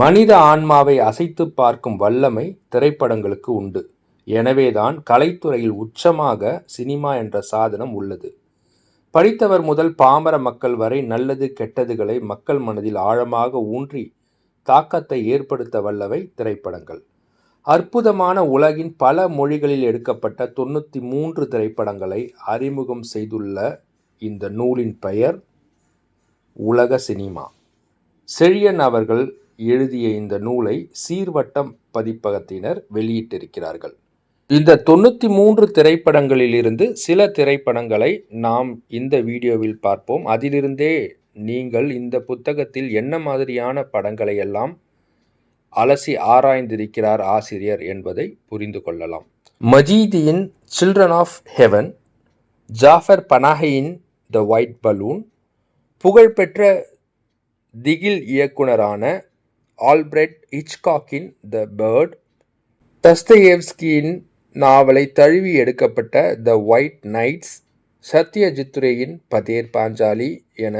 மனித ஆன்மாவை அசைத்து பார்க்கும் வல்லமை திரைப்படங்களுக்கு உண்டு. எனவேதான் கலைத்துறையில் உச்சமாக சினிமா என்ற சாதனம் உள்ளது. படித்தவர் முதல் பாமர மக்கள் வரை நல்லது கெட்டதுகளை மக்கள் மனதில் ஆழமாக ஊன்றி தாக்கத்தை ஏற்படுத்த வல்லவை திரைப்படங்கள். அற்புதமான உலகின் பல மொழிகளில் எடுக்கப்பட்ட தொண்ணூற்றி மூன்று திரைப்படங்களை அறிமுகம் செய்துள்ள இந்த நூலின் பெயர் உலக சினிமா. செழியன் அவர்கள் எழுதிய இந்த நூலை சீர்வட்டம் பதிப்பகத்தினர் வெளியிட்டிருக்கிறார்கள். இந்த தொண்ணூற்றி மூன்று திரைப்படங்களிலிருந்து சில திரைப்படங்களை நாம் இந்த வீடியோவில் பார்ப்போம். அதிலிருந்தே நீங்கள் இந்த புத்தகத்தில் என்ன மாதிரியான படங்களை எல்லாம் அலசி ஆராய்ந்திருக்கிறார் ஆசிரியர் என்பதை புரிந்து கொள்ளலாம். மஜீதியின் சில்ட்ரன் ஆஃப் ஹெவன் ஜாஃபர் பனாஹியின் த ஒயிட் பலூன் புகழ்பெற்ற திகில் இயக்குனரான ஆல்பிரட் ஹிச்காக்கின் த பேர்ட் தஸ்தயேவ்ஸ்கியின் நாவலை தழுவி எடுக்கப்பட்ட த ஒயிட் நைட்ஸ் சத்யஜித்ரேயின் பதேர் பாஞ்சாலி என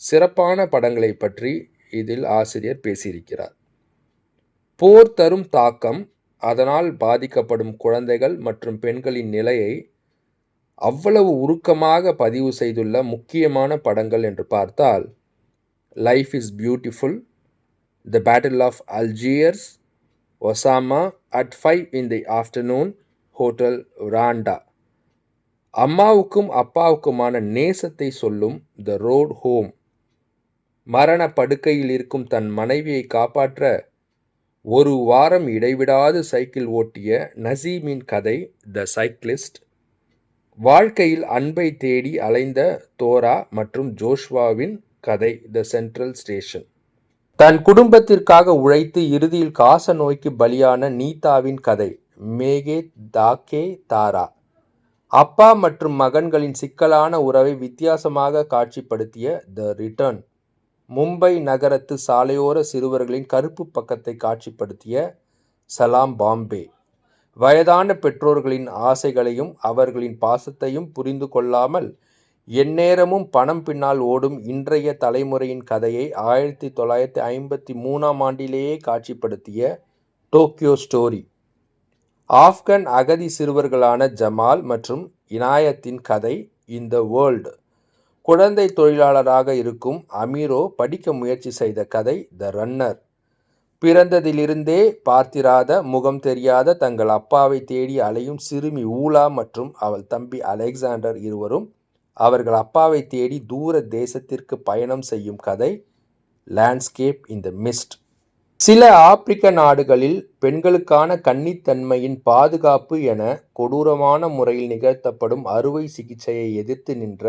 சிறப்பான படங்களை பற்றி இதில் ஆசிரியர் பேசியிருக்கிறார். போர் தரும் தாக்கம் அதனால் பாதிக்கப்படும் குழந்தைகள் மற்றும் பெண்களின் நிலையை அவ்வளவு உருக்கமாக பதிவு செய்துள்ள முக்கியமான படங்கள் என்று பார்த்தால் life is beautiful the battle of Algiers Osama at five in the afternoon hotel Rwanda அம்மாவுக்கும் அப்பாவுக்குமான நேசத்தை சொல்லும் த ரோட் ஹோம் மரண படுக்கையில் இருக்கும் தன் மனைவியை காப்பாற்ற ஒரு வாரம் இடைவிடாது சைக்கிள் ஓட்டிய நசீமின் கதை த சைக்கிளிஸ்ட் வாழ்க்கையில் அன்பை தேடி அலைந்த தோரா மற்றும் ஜோஷ்வாவின் கதை த சென்ட்ரல் ஸ்டேஷன் தன் குடும்பத்திற்காக உழைத்து இறுதியில் காச நோய்க்கு பலியான நீதாவின் கதை மேகே தாக்கே தாரா. அப்பா மற்றும் மகன்களின் சிக்கலான உறவை வித்தியாசமாக காட்சிப்படுத்திய த ரிட்டர்ன் மும்பை நகரத்து சாலையோர சிறுவர்களின் கருப்பு பக்கத்தை காட்சிப்படுத்திய சலாம் பாம்பே. வயதான பெற்றோர்களின் ஆசைகளையும் அவர்களின் பாசத்தையும் புரிந்து கொள்ளாமல் எந்நேரமும் பணம் பின்னால் ஓடும் இன்றைய தலைமுறையின் கதையை ஆயிரத்தி தொள்ளாயிரத்தி ஐம்பத்தி மூணாம் ஆண்டிலேயே காட்சிப்படுத்திய டோக்கியோ ஸ்டோரி. ஆப்கன் அகதி சிறுவர்களான ஜமால் மற்றும் இனாயத்தின் கதை இந்த வேர்ல்டு. குழந்தை தொழிலாளராக இருக்கும் அமீரோ படிக்க முயற்சி செய்த கதை த ரன்னர். பிறந்ததிலிருந்தே பார்த்திராத முகம் தெரியாத தங்கள் அப்பாவை தேடி அலையும் சிறுமி ஊலா மற்றும் அவள் தம்பி அலெக்சாண்டர் இருவரும் அவர்கள் அப்பாவை தேடி தூர தேசத்திற்கு பயணம் செய்யும் கதை லேண்ட்ஸ்கேப் இன் த மிஸ்ட் சில ஆப்பிரிக்க நாடுகளில் பெண்களுக்கான கன்னித்தன்மையின் பாதுகாப்பு என கொடூரமான முறையில் நிகழ்த்தப்படும் அறுவை சிகிச்சையை எதிர்த்து நின்ற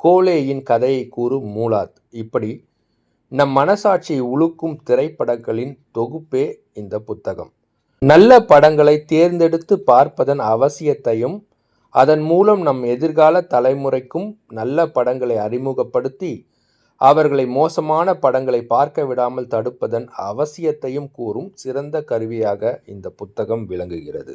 கோலேயின் கதையை கூறும் மூலாத். இப்படி நம் மனசாட்சியை உழுக்கும் திரைப்படங்களின் தொகுப்பே இந்த புத்தகம். நல்ல படங்களை தேர்ந்தெடுத்து பார்ப்பதன் அவசியத்தையும் அதன் மூலம் நம் எதிர்கால தலைமுறைக்கும் நல்ல படங்களை அறிமுகப்படுத்தி அவர்களை மோசமான படங்களை பார்க்க விடாமல் தடுப்பதன் அவசியத்தையும் கூறும் சிறந்த கருவியாக இந்த புத்தகம் விளங்குகிறது.